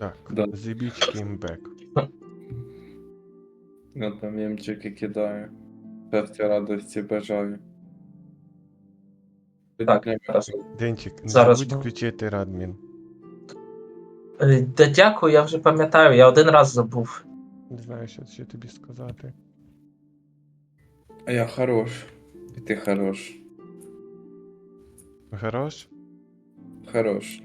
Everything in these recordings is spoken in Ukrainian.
Так, Да. Зібіч кімбек. Я там мемчики кидаю. Щастя, радості бажаю. Так. Денчик, не Зараз забудь ми- включити радмін. Е, Та дякую, я вже пам'ятаю, я один раз забув. Не знаю, що ще тобі сказати. А я хорош. І ти хорош. Хорош? Хорош.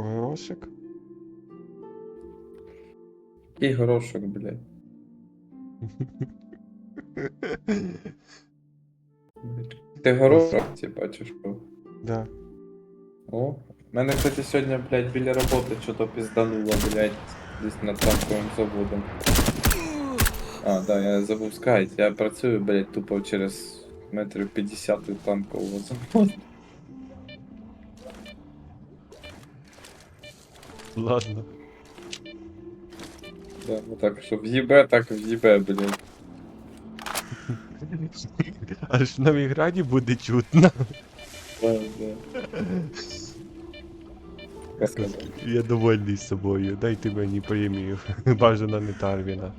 Горошик? І горошок, блядь. Ти горошок, ці бачиш, що? Да. О. Мене, кстати, сьогодні, блядь, біля роботи що-то піздануло, блядь, десь над танковим заводом. А, да, я забув сказати, я працюю, блядь, тупо через метрів 50 від танкового заводу. Ладно. Да, ну так, що в'їбе, так в'їбе, блядь. Аж в Новіграді буде чутно. Да, да. Я сказав. Я довольний собою. Дайте мені премію. Бажано не Тарвіна.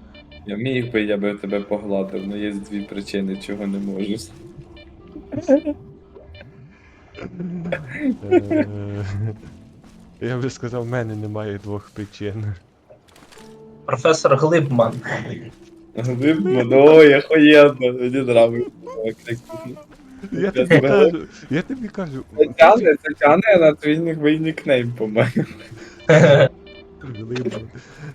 Я міг би, я би тебе погладив, але є дві причини, чого не можу. Е, Я би сказав, в мене немає двох причин. Професор Глибман. Глибно, ну, я охуєнно, мені нравиться. Я тобі кажу, я тобі кажу, Це тяне, це тяне на твій ник- нікнейм, по-моєму. Глибо.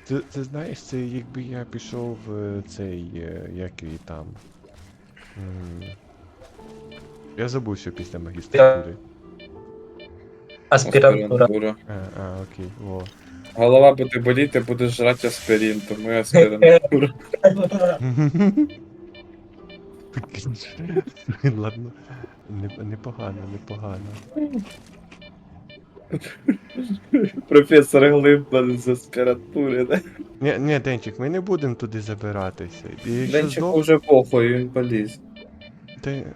Це, це знаєш, це якби я пішов в цей, е, як її там. М, Я забув, що після магістратури. Аспірантура. А, а, окей, о. Голова буде боліти, будеш жрати аспірин, тому я аспірантура. Ладно. Не- Непогано, непогано. Професор Глибман з аспірантури, да? Ні, ні, Денчик, ми не будемо туди забиратися. І якщо Денчику знов, вже похуй, він поліз. ти...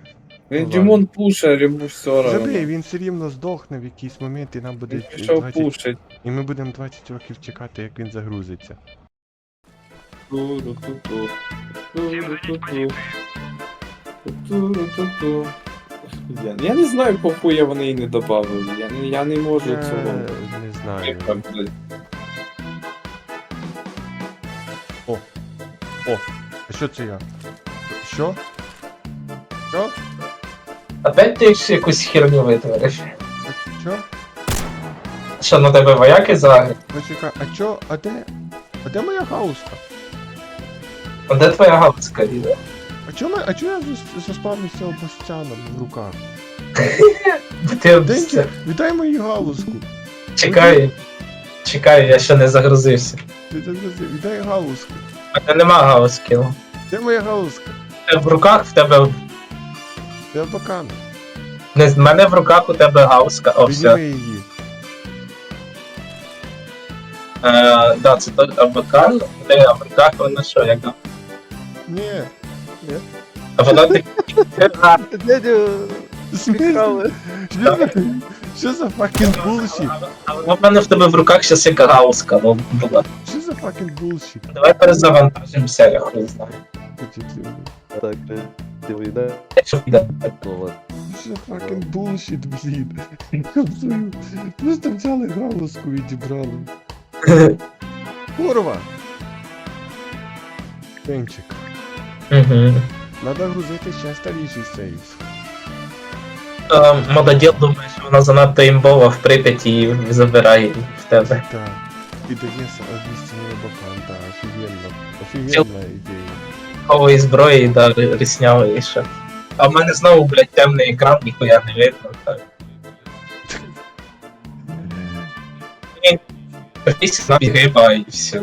Він Ну, Дімон пушер, йому все Забий, равно. він все рівно здохне в якийсь момент і нам буде Він пішов 20... пушить. І ми будемо 20 років чекати, як він загрузиться. Ту-ру-ту-ту. Ту-ру-ту-ту. Ту-ру-ту-ту. Я, я не знаю, по хуя вони її не додали. Я, не- я не можу Я цього. не знаю. Блядь, А що це я? Що? Що? Опять ти ще якусь херню витвориш. Що? Що на тебе вояки загрі? Почекай, а чо? А де? А де моя гауска? А де твоя галузка, Ліда? А чо, ми, а чо я зас- заспавнився обостяном в руках? Ти Денчик, віддай мою галузку. чекай. Чекай, я ще не загрузився. Ти загрузи- Віддай галузку. У мене нема галузки. ну. Де моя галузка? В руках в тебе. Я бакана. Не, в мене в руках у тебе галузка. О, все. Підніми її. Е, да, це то абакан. Де абакан, воно що, як там? Ні. А воно ти. А, Дядю, сміхали. Що за, що за а в мене в тебе в руках щас яка галузка, ну була. Що за fucking bullshit? Давай перезавантажимося, я хуй знаю. Так, ти вийде Якщо піде. слово. Що за fucking bullshit, блін? Капсую. Просто взяли галузку і дібрали. Курва! Тенчик. Угу. Надо грузити ще старіший сейф. Е, Мододіл думає, що вона занадто імбова в Прип'яті і забирає її в тебе. Так. І дає обіцяний бокан, так, офігенно. Офігенна ідея. Хової зброї, да, ріснявої ще. А в мене знову, блядь, темний екран, ніхуя не видно. Так. Якийсь на гриба і все.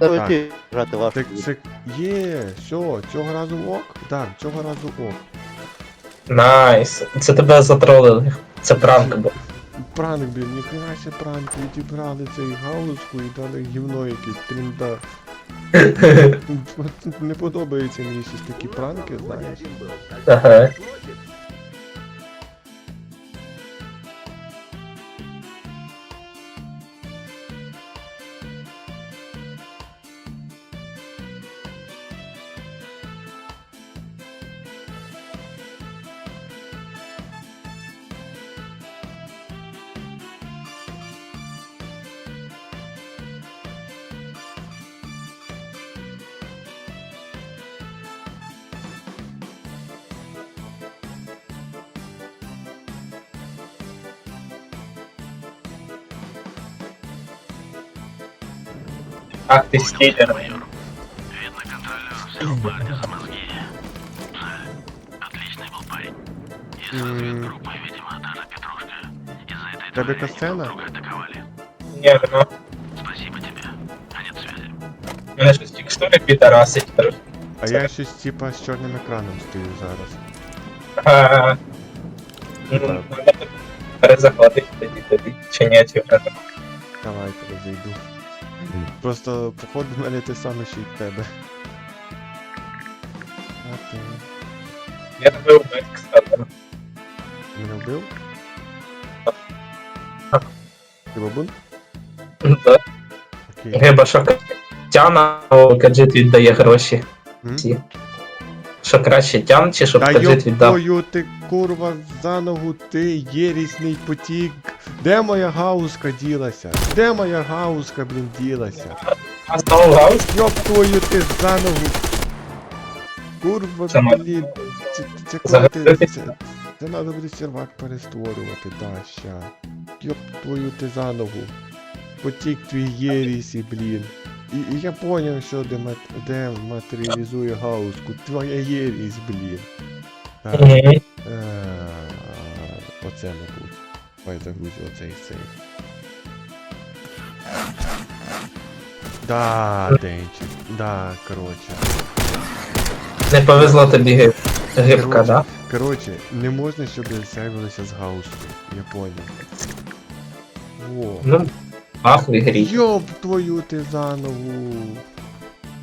Давайте грати важко. Так це є, все, цього разу ок? Так, цього разу ок. Найс. Це тебе затролили. Це пранк був. Пранк, блін, ніхрена ще пранк, відібрали цей галузку і дали гівно якесь трінда. Не подобається мені щось такі пранки, знаєш. Ага. Ах ти стілер. М, Тебе касцена? Ні, ну. Мене щось текстури підарасить. А я щось типа з чорним екраном стою зараз. А, ну, треба Перезаходить тоді тоді. Чи ні, чи вже Давайте розійду. Просто, походу, мене те саме, що й в тебе. А ти Я тебе вбив, кстати. мене вбив? Ти бабун? Да. Окей. Що Тяна, гаджет віддає гроші. М? Що краще тян, чи щоб Та гаджет віддав? йопою ти курва за ногу, ти єрісний потік. Де моя гауска ділася? Де моя гауска, блін, ділася? А знову гаус? Йоп твою ти за ногу. Курва, Це блін. Це, це, ти, Загадати. це, це треба буде сервак перестворювати, да, ща. Йоп твою ти за ногу. Потік твій єрісі, блін. І, і я поняв, що де, мат, де матеріалізує гауску. Твоя єрість, блін. Так. Е, Оце, мабуть. Давай загрузю оцей сейф. Да, Денчик. Да, короче. Не повезло тобі гиб. Гибка, да? Короче, не можна, щоб сейвилося з гаускою. Я понял. Во. Ну, ахуй грі. Йоп твою ти за ногу.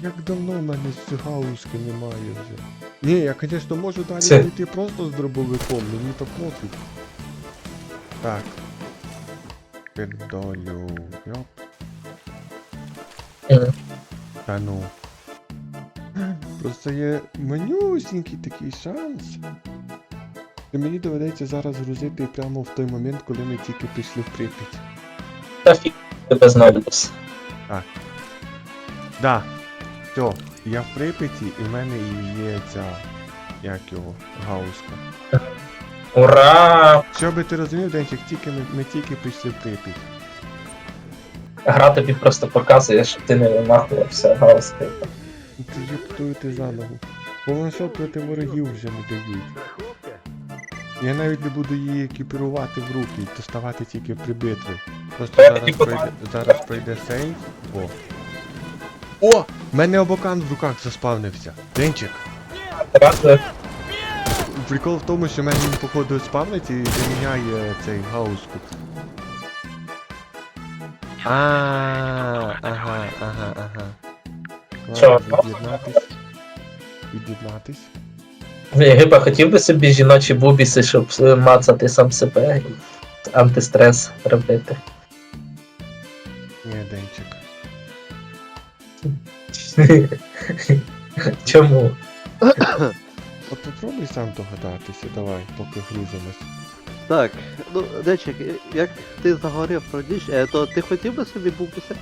Як давно в мене з гауски немає вже. Ні, я, звісно, можу далі Це- йти просто з дробовиком, мені то пофіг. Так. Пердолю. Йоп. Мгм. Та ну. Просто є манюсінький такий шанс. І мені доведеться зараз грузити прямо в той момент, коли ми тільки пішли в Прип'ять. Та тебе знайдеш. Да. Все, я в Прип'яті і в мене і є ця. Як його, гауска. Ура! Що би ти розумів, Денчик, тільки ми, ми тільки прийшли в Прип'ять. Гра тобі просто показує, що ти не вимахувався. Ну Ти юптую ти заново. Повношотувати ворогів вже не дають. Я навіть не буду її екіпірувати в руки, доставати тільки при битві. Просто Я зараз тоді пройде, зараз пройде сейф. О! О! В мене обокан в руках заспавнився. Денчик. Прикол в тому, що в мене він походу спавниться і заміняє цей гауску. А, ага, ага, ага. Що? Від'єднатись. Від'єднатись. Гиба хотів би собі жіночі бубіси, щоб е, мацати сам себе і антистрес робити. Ні, Денчик. Чому? От попробуй сам догадатися, давай, поки грузимось. Так, ну, Дечик, як ти заговорив про ніч, е, то ти хотів би собі бубуси?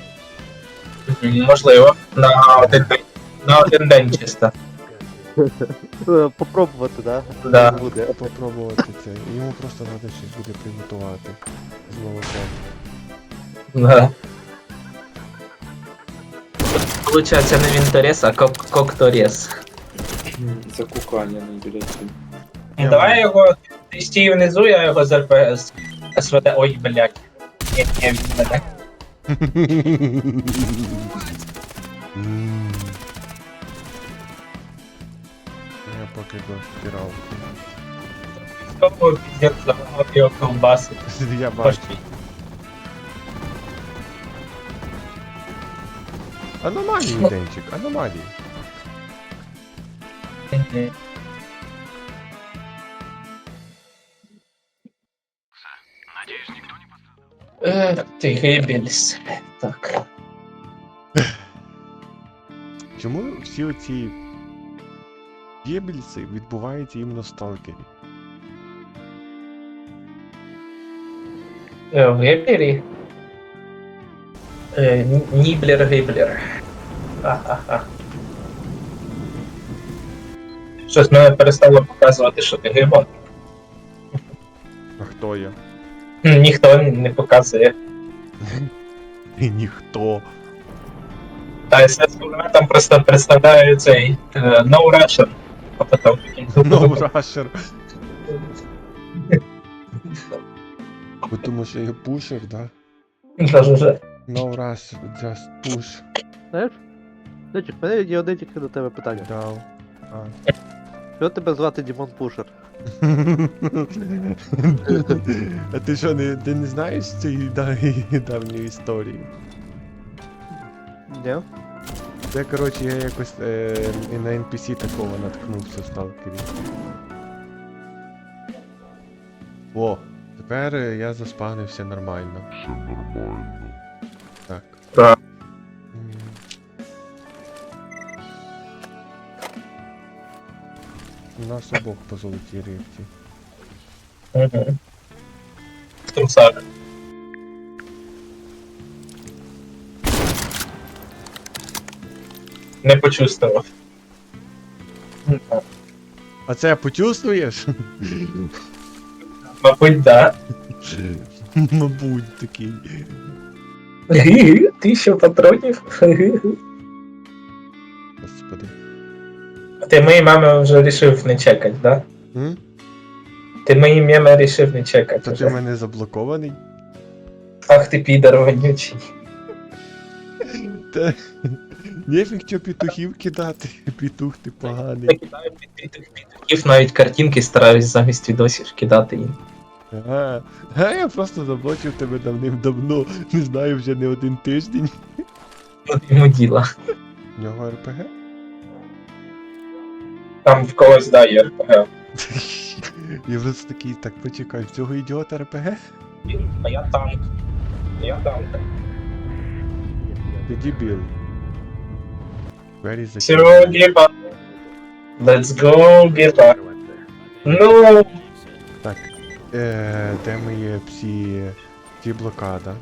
Можливо. На один день. На один день чисто. Е, Попробувати, да? Да. Буде. Попробувати це. Йому просто треба щось буде приготувати з молоком. Да. Получається не вінторез, а кок кокторез. Закукання не блядь. Ну, Давай його. Ти стій внизу, я його з РП СВД. Ой, блядь. Ні, ні, він мене. М. Я поки до стиралки. Того піздець заламав його ковбаси. Я бачу. Аномалії, Денчик, аномалії. Ех, ти гибельс. Так. Чому всі оці єбільці відбуваються іменно в сталкері? Е, В гиблері? Е, Ні- Ніблер гиблер. Ха-ха-ха. Щось мене перестало показувати, що ти гиба. А хто я? Ніхто не показує. Ніхто. А СС там просто представляє цей е, No Russian. А. No Rusher. Бо Тому що я пушер, да? Каже вже. No rush, just push. Знаєш? Денчик, в мене є одне тільки до тебе питання. Дав. А. Чого тебе звати Дімон Пушер? А ти що, не, ти не знаєш цієї да- давньої історії? Ні? Це, коротше, я якось е, і на NPC такого наткнувся в сталкері. О, тепер е, я заспавнився нормально. Все нормально. Так. Так. У нас обох по золотій рибці. Угу. В. Не почувствував. А це почувствуєш? Мабуть, да. Мабуть, такий. Тисяча патронів. Господи. Ти мої мами вже рішив не чекати, да? М? Ти мої меми рішив не чекати. То ти вже. в мене заблокований? Ах ти підар вонючий. Та нефіг чо петухів кидати, петух ти Я кидаю під під- петухів, навіть картинки стараюсь замість відосів кидати їм. Ага. А я просто заблочив тебе давним-давно, не знаю вже не один тиждень. Ну, йому діла. В нього РПГ? Там в когось да є РПГ. Я просто такий, так почекай, в цього ідіота РПГ? А я танк. Я танк. Ти дебіл. Where is the Все, гіба. Let's go, гіба. Ну, е, де мої всі ті блокада?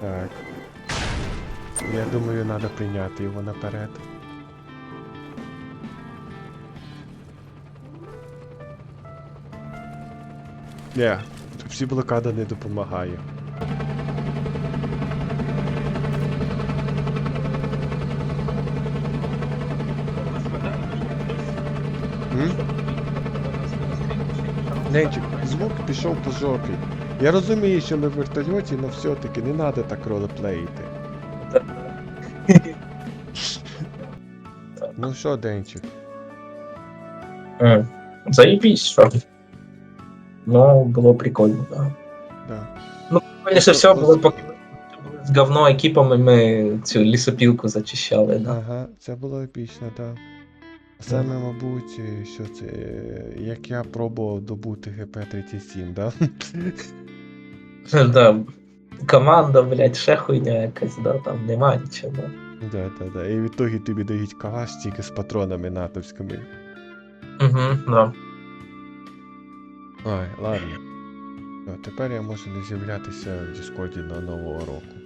Так. Я думаю, треба прийняти його наперед. Ні, всі блокада не допомагає. Ненчик, звук пішов по жопі. Я розумію, що ми в вертольоті, але все-таки не треба так ролеплеїти. Ну що, Денчик? М, Заебись, що. Ну, було прикольно, да. Да. Прикольніше всього було, поки з говно екіпами ми цю лісопілку зачищали, да. Ага, це було епічно, так. Да. Саме, мабуть, е, що це. е, Як я пробував добути ГП-37, да? Да. Команда, блядь, ще хуйня якась, да, там нема нічого. Да, да, да. І в ітогі тобі дають калаш тільки з патронами натовськими. Угу, да. Ой, ладно. Тепер я можу не з'являтися в Діскорді на Нового року.